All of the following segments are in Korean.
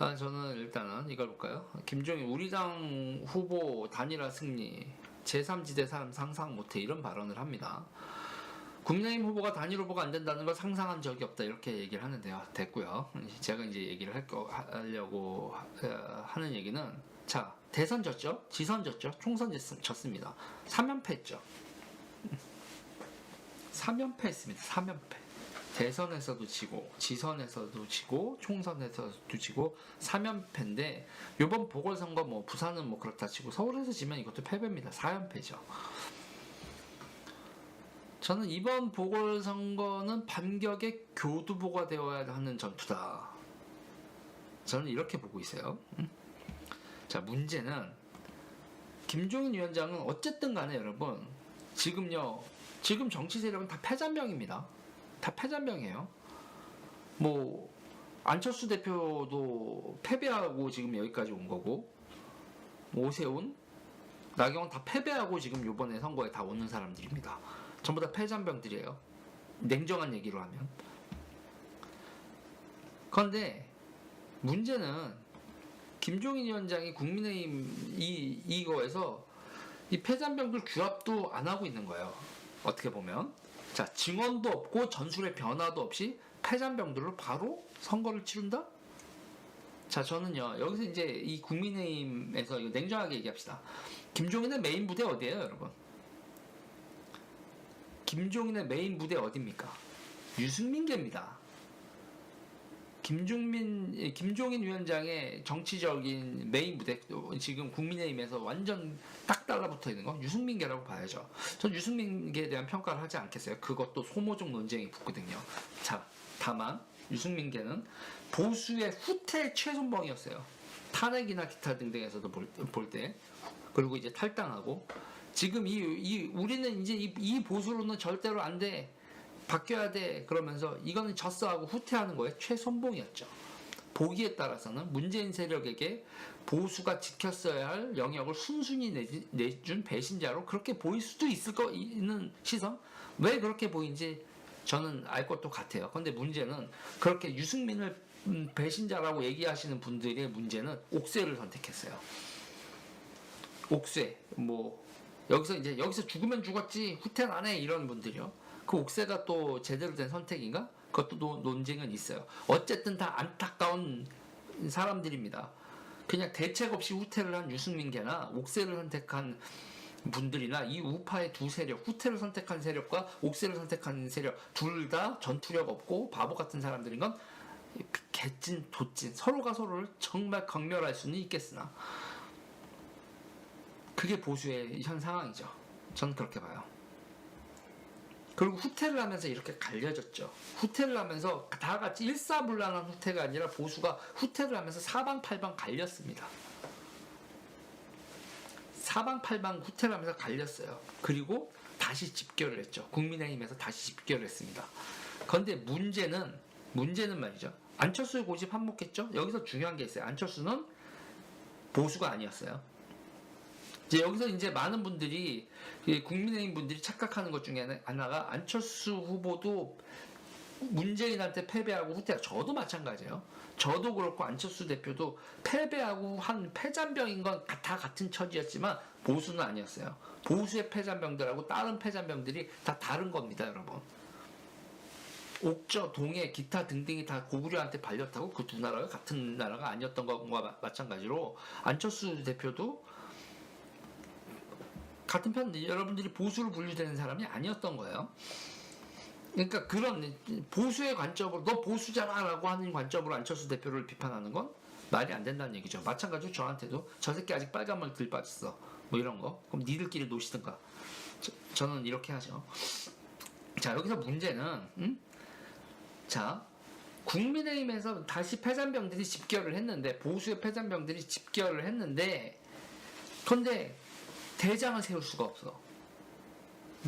아, 저는 일단은 이걸 볼까요? 김종인 우리 당 후보 단일화 승리 제3지대 사람 상상 못해 이런 발언을 합니다. 국민의힘 후보가 단일 후보가 안 된다는 걸 상상한 적이 없다 이렇게 얘기를 하는데요. 됐고요. 제가 이제 얘기를 할 거, 하려고 하- 하는 얘기는 자 대선 졌죠, 지선 졌죠, 총선 졌- 졌습니다. 3연패 했죠. 3연패 했습니다. 3연패. 대선에서도 지고 지선에서도 지고 총선에서도 지고 3연패인데 이번 보궐선거 뭐 부산은 뭐 그렇다 치고 서울에서 지면 이것도 패배입니다. 4연패죠. 저는 이번 보궐선거는 반격의 교두보가 되어야 하는 전투다. 저는 이렇게 보고 있어요. 음? 자 문제는 김종인 위원장은 어쨌든 간에 여러분 지금요 지금 정치 세력은 다 패잔병입니다. 다 패잔병이에요. 뭐 안철수 대표도 패배하고 지금 여기까지 온 거고 뭐 오세훈, 나경원 다 패배하고 지금 이번에 선거에 다 오는 사람들입니다. 전부 다 패잔병들이에요. 냉정한 얘기로 하면. 그런데 문제는 김종인 위원장이 국민의힘 이 이거에서 이 패잔병들 규합도 안 하고 있는 거예요. 어떻게 보면 자 증언도 없고 전술의 변화도 없이 패잔병들로 바로 선거를 치른다? 자 저는요 여기서 이제 이 국민의힘에서 냉정하게 얘기합시다. 김종인의 메인 무대 어디예요, 여러분? 김종인의 메인 무대 어디입니까? 유승민계입니다. 김종민, 예, 김종인 위원장의 정치적인 메인 무대 지금 국민의힘에서 완전 딱 달라붙어 있는 건 유승민계라고 봐야죠. 전 유승민계에 대한 평가를 하지 않겠어요. 그것도 소모적 논쟁이 붙거든요. 자, 다만 유승민계는 보수의 후퇴 최선봉이었어요. 탄핵이나 기타 등등에서도 볼, 볼 때. 그리고 이제 탈당하고 지금 이, 이 우리는 이제 이, 이 보수로는 절대로 안 돼. 바뀌어야 돼. 그러면서 이거는 졌어 하고 후퇴하는 거에 최선봉이었죠. 보기에 따라서는 문재인 세력에게 보수가 지켰어야 할 영역을 순순히 내준 배신자로 그렇게 보일 수도 있을 거 있는 시선 왜 그렇게 보이는지 저는 알 것도 같아요. 근데 문제는 그렇게 유승민을 음, 배신자라고 얘기하시는 분들의 문제는 옥쇄를 선택했어요. 옥쇄 뭐 여기서 이제 여기서 죽으면 죽었지 후퇴는 안해 이런 분들이요. 그 옥쇄가 또 제대로 된 선택인가? 그것도 노- 논쟁은 있어요. 어쨌든 다 안타까운 사람들입니다. 그냥 대책 없이 후퇴를 한 유승민계나 옥쇄를 선택한 분들이나 이 우파의 두 세력, 후퇴를 선택한 세력과 옥쇄를 선택한 세력 둘 다 전투력 없고 바보 같은 사람들인 건 개찐 도찐 서로가 서로를 정말 경멸할 수는 있겠으나 그게 보수의 현 상황이죠. 저는 그렇게 봐요. 그리고 후퇴를 하면서 이렇게 갈려졌죠. 후퇴를 하면서 다 같이 일사불란한 후퇴가 아니라 보수가 후퇴를 하면서 사방팔방 갈렸습니다. 사방팔방 후퇴를 하면서 갈렸어요. 그리고 다시 집결을 했죠. 국민의힘에서 다시 집결을 했습니다. 그런데 문제는 문제는 말이죠. 안철수의 고집 한몫했죠. 여기서 중요한 게 있어요. 안철수는 보수가 아니었어요. 이제 여기서 이제 많은 분들이 이 국민의힘 분들이 착각하는 것 중에 하나가 안철수 후보도 문재인한테 패배하고 후퇴 저도 마찬가지예요. 저도 그렇고 안철수 대표도 패배하고 한 패잔병인 건 다 같은 처지였지만 보수는 아니었어요. 보수의 패잔병들하고 다른 패잔병들이 다 다른 겁니다, 여러분. 옥저, 동해, 기타 등등이 다 고구려한테 발렸다고 그 두 나라가 같은 나라가 아니었던 것과 마- 마찬가지로 안철수 대표도 같은 편 여러분들이 보수를 분류되는 사람이 아니었던 거예요. 그러니까 그런 보수의 관점으로 너 보수잖아라고 하는 관점으로 안철수 대표를 비판하는 건 말이 안 된다는 얘기죠. 마찬가지로 저한테도 저 새끼 아직 빨간머리 들 빠졌어. 뭐 이런 거. 그럼 니들끼리 노시든가. 저, 는 이렇게 하죠. 자 여기서 문제는 음? 자 국민의힘에서 다시 패잔병들이 집결을 했는데 보수의 패잔병들이 집결을 했는데 근데 대장을 세울 수가 없어.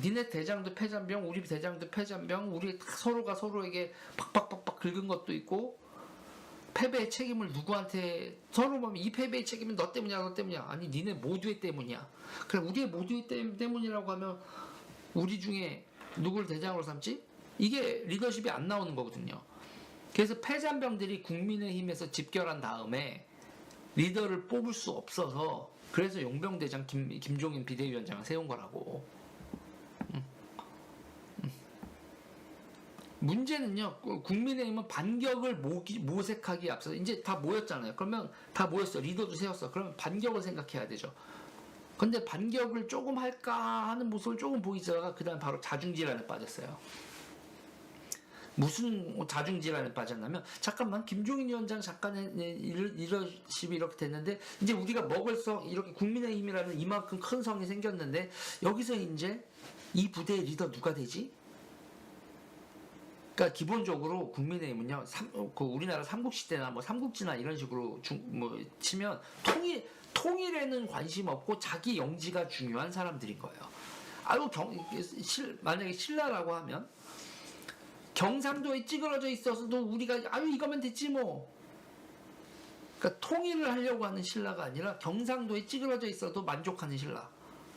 니네 대장도 패잔병, 우리 대장도 패잔병, 우리 서로가 서로에게 팍팍팍팍 긁은 것도 있고 패배의 책임을 누구한테 서로 보면 이 패배의 책임은 너 때문이야, 너 때문이야. 아니 니네 모두의 때문이야. 그래 우리의 모두의 때- 때문이라고 하면 우리 중에 누굴 대장으로 삼지? 이게 리더십이 안 나오는 거거든요. 그래서 패잔병들이 국민의힘에서 집결한 다음에 리더를 뽑을 수 없어서 그래서 용병대장 김, 김종인 비대위원장을 세운 거라고. 음. 음. 문제는요, 그 국민의힘은 반격을 모기, 모색하기에 앞서서 이제 다 모였잖아요. 그러면 다 모였어. 리더도 세웠어. 그러면 반격을 생각해야 되죠. 근데 반격을 조금 할까 하는 모습을 조금 보이다가 그 다음 바로 자중질환에 빠졌어요. 무슨 자중질환에 빠졌냐면 잠깐만 김종인 위원장 잠깐의 리더십이 이렇게 됐는데 이제 우리가 먹을 성 이렇게 국민의힘이라는 이만큼 큰 성이 생겼는데 여기서 이제 이 부대의 리더 누가 되지? 그러니까 기본적으로 국민의힘은요, 삼, 그 우리나라 삼국시대나 뭐 삼국지나 이런 식으로 중, 뭐 치면 통일 통일에는 관심 없고 자기 영지가 중요한 사람들인 거예요. 아유 경, 실, 만약에 신라라고 하면 경상도에 찌그러져 있어서도 우리가 아유 이거면 됐지 뭐. 그러니까 통일을 하려고 하는 신라가 아니라 경상도에 찌그러져 있어도 만족하는 신라.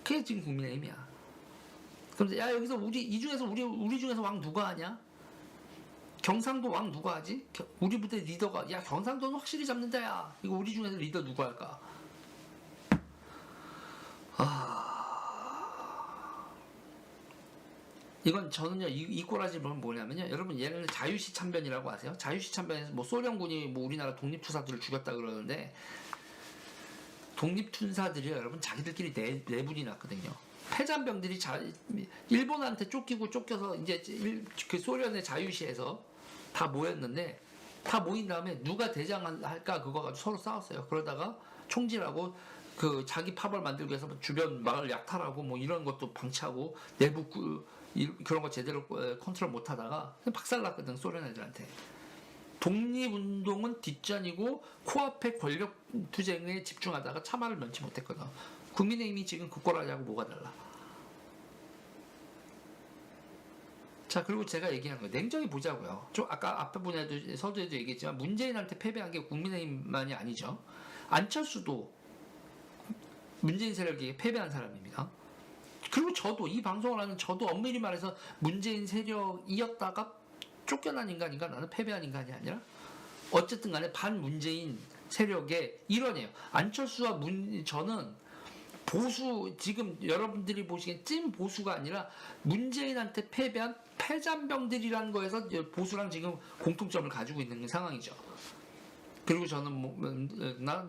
그게 지금 국민의힘이야. 그럼 야 여기서 우리 이 중에서 우리 우리 중에서 왕 누가 하냐? 경상도 왕 누가 하지? 겨- 우리 부대 리더가 야 경상도는 확실히 잡는다 야. 이거 우리 중에서 리더 누가 할까? 이건 저는요 이, 이 꼬라지는 뭐냐면요 여러분 얘는 자유시 참변이라고 아세요? 자유시 참변에서 뭐 소련군이 뭐 우리나라 독립투사들을 죽였다 그러는데 독립투사들이요 여러분 자기들끼리 내, 내분이 났거든요. 패잔병들이 자, 일본한테 쫓기고 쫓겨서 이제 일- 그 소련의 자유시에서 다 모였는데 다 모인 다음에 누가 대장 할까 그거 가지고 서로 싸웠어요. 그러다가 총질하고 그 자기 파벌 만들기 위해서 주변 마을 약탈하고 뭐 이런 것도 방치하고 내부 그, 이- 그런 거 제대로 에, 컨트롤 못 하다가 박살났거든 소련 애들한테. 독립운동은 뒷전이고 코앞의 권력 투쟁에 집중하다가 참화를 면치 못했거든. 국민의힘이 지금 그 꼴하자고 뭐가 달라? 자 그리고 제가 얘기한 거 냉정히 보자고요. 좀 아까 앞에 분야도 서두에도 얘기했지만 문재인한테 패배한 게 국민의힘만이 아니죠. 안철수도 문재인 세력에게 패배한 사람입니다. 그리고 저도 이 방송을 하는 저도 엄밀히 말해서 문재인 세력이었다가 쫓겨난 인간인가 나는 패배한 인간이 아니라 어쨌든 간에 반문재인 세력의 일원이에요. 안철수와 문 저는 보수 지금 여러분들이 보시기엔 찐 보수가 아니라 문재인한테 패배한 패잔병들이라는 거에서 보수랑 지금 공통점을 가지고 있는 상황이죠. 그리고 저는 뭐, 음, 나,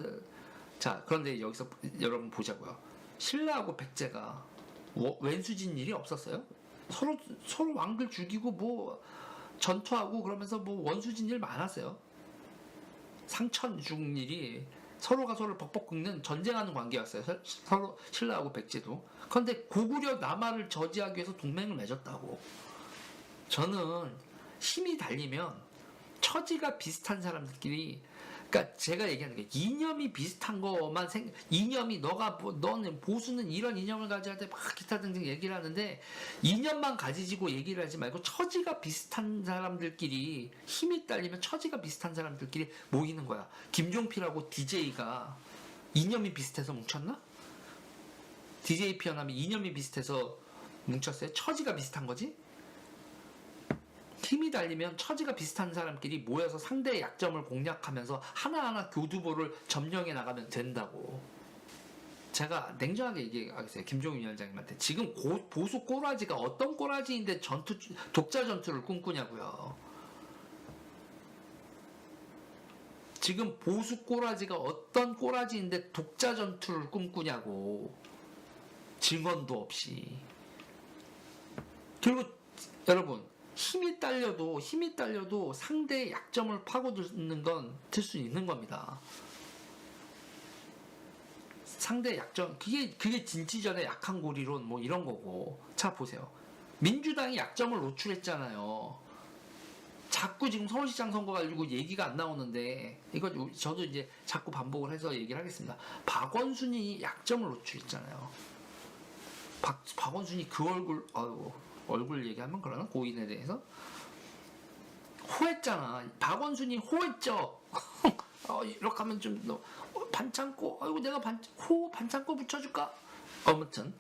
자 그런데 여기서 여러분 보자고요. 신라하고 백제가 워- 왼수진 일이 없었어요. 서로 서로 왕들 죽이고 뭐 전투하고 그러면서 뭐 원수진 일 많았어요. 상천 죽은 일이 서로가 서로를 벅벅 긁는 전쟁하는 관계였어요. 서- 서로 신라하고 백제도. 그런데 고구려 남하를 저지하기 위해서 동맹을 맺었다고. 저는 힘이 달리면 처지가 비슷한 사람들끼리 그러니까 제가 얘기하는 게 이념이 비슷한 것만 생 이념이 너가 뭐, 너는 보수는 이런 이념을 가져야 돼 막 기타 등등 얘기를 하는데 이념만 가지고 얘기를 하지 말고 처지가 비슷한 사람들끼리 힘이 딸리면 처지가 비슷한 사람들끼리 모이는 거야. 김종필하고 DJ가 이념이 비슷해서 뭉쳤나? DJ 피어나면 이념이 비슷해서 뭉쳤어요. 처지가 비슷한 거지? 힘이 달리면 처지가 비슷한 사람끼리 모여서 상대의 약점을 공략하면서 하나하나 교두보를 점령해 나가면 된다고. 제가 냉정하게 얘기하겠어요. 김종인 위원장님한테. 지금 고- 보수 꼬라지가 어떤 꼬라지인데 전투, 독자 전투를 꿈꾸냐고요. 지금 보수 꼬라지가 어떤 꼬라지인데 독자 전투를 꿈꾸냐고. 증언도 없이. 그리고 여러분 힘이 딸려도 힘이 딸려도 상대의 약점을 파고드는 건 들 수 있는 겁니다. 상대의 약점 그게 그게 진치전의 약한 고리론 뭐 이런 거고 자 보세요 민주당이 약점을 노출했잖아요. 자꾸 지금 서울시장 선거 가지고 얘기가 안 나오는데 이거 요- 저도 이제 자꾸 반복을 해서 얘기를 하겠습니다. 박원순이 약점을 노출했잖아요. 박 박원순이 그 얼굴 아유 얼굴 얘기하면 그러나 고인에 대해서 호했잖아. 박원순이 호했죠. 어, 이렇게 하면 좀 너, 어, 반창고 아이고 내가 반 호 반창고 붙여줄까? 아무튼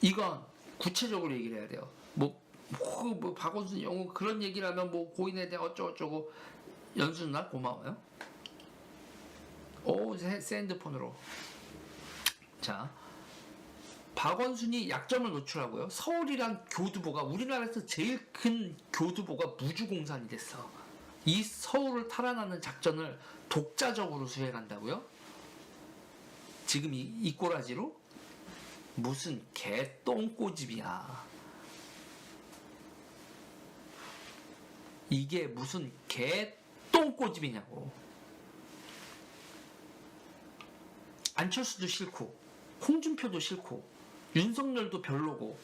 이건 구체적으로 얘기를 해야 돼요. 뭐 뭐, 뭐 박원순 영웅 그런 얘기를 하면 뭐 고인에 대해 어쩌고저쩌고 연수 누나 고마워요. 오 핸드폰으로 자 박원순이 약점을 노출하고요. 서울이란 교두보가 우리나라에서 제일 큰 교두보가 무주공산이 됐어. 이 서울을 탈환하는 작전을 독자적으로 수행한다고요? 지금 이, 이 꼬라지로? 무슨 개똥꼬집이야. 이게 무슨 개똥꼬집이냐고. 안철수도 싫고, 홍준표도 싫고, 윤석열도 별로고,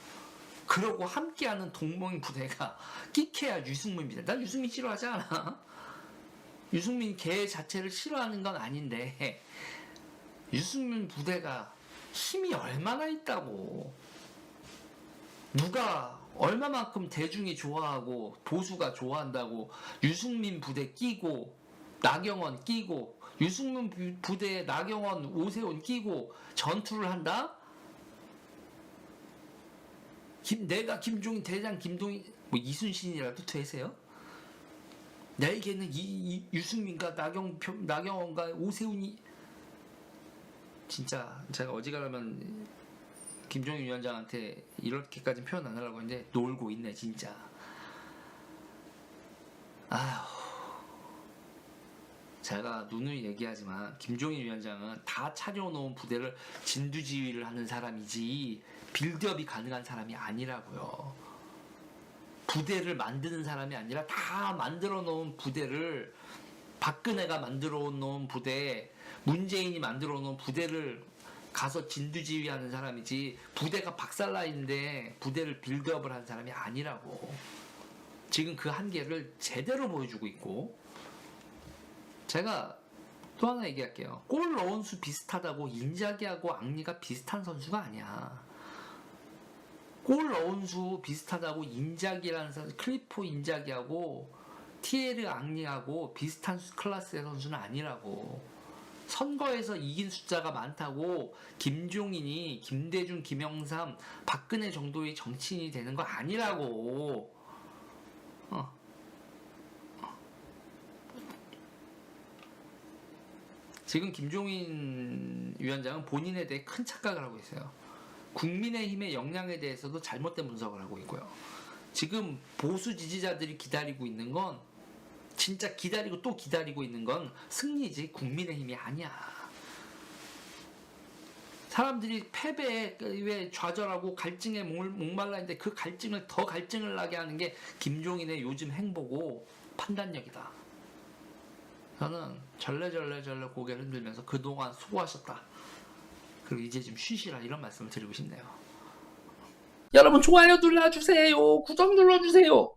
그러고 함께하는 동盟 부대가 끼케야 유승민입니다. 난 유승민 싫어하지 않아. 유승민 개 자체를 싫어하는 건 아닌데, 유승민 부대가 힘이 얼마나 있다고. 누가 얼마만큼 대중이 좋아하고 보수가 좋아한다고 유승민 부대 끼고 나경원 끼고 유승민 부- 부대에 나경원 오세훈 끼고 전투를 한다? 김, 내가 김종인 대장 김동인 뭐 이순신이라도 되세요? 나에게는 이, 이 유승민과 나경 나경원과 오세훈이 진짜 제가 어지간하면 김종인 위원장한테 이렇게까지 표현 안 하려고 했는데 놀고 있네 진짜. 아휴. 제가 누누이 얘기하지만 김종인 위원장은 다 차려놓은 부대를 진두지휘를 하는 사람이지 빌드업이 가능한 사람이 아니라고요. 부대를 만드는 사람이 아니라 다 만들어 놓은 부대를 박근혜가 만들어 놓은 부대, 문재인이 만들어 놓은 부대를 가서 진두지휘하는 사람이지 부대가 박살나 있는데 부대를 빌드업을 한 사람이 아니라고. 지금 그 한계를 제대로 보여주고 있고 제가 또 하나 얘기할게요. 골 넣은 수 비슷하다고 인자기하고 앙리가 비슷한 선수가 아니야. 골 넣은 수 비슷하다고 인자기라는 선수, 클리포 인자기하고 티에르 앙리하고 비슷한 수- 클래스의 선수는 아니라고. 선거에서 이긴 숫자가 많다고 김종인이 김대중, 김영삼, 박근혜 정도의 정치인이 되는 거 아니라고. 어. 지금 김종인 위원장은 본인에 대해 큰 착각을 하고 있어요. 국민의힘의 역량에 대해서도 잘못된 분석을 하고 있고요. 지금 보수 지지자들이 기다리고 있는 건 진짜 기다리고 또 기다리고 있는 건 승리지 국민의힘이 아니야. 사람들이 패배에 좌절하고 갈증에 목- 목말라 있는데 그 갈증을 더 갈증을 나게 하는 게 김종인의 요즘 행보고 판단력이다. 저는 절레절레절레 고개를 흔들면서 그동안 수고하셨다. 그리고 이제 좀 쉬시라 이런 말씀을 드리고 싶네요. 여러분 좋아요 눌러주세요. 구독 눌러주세요.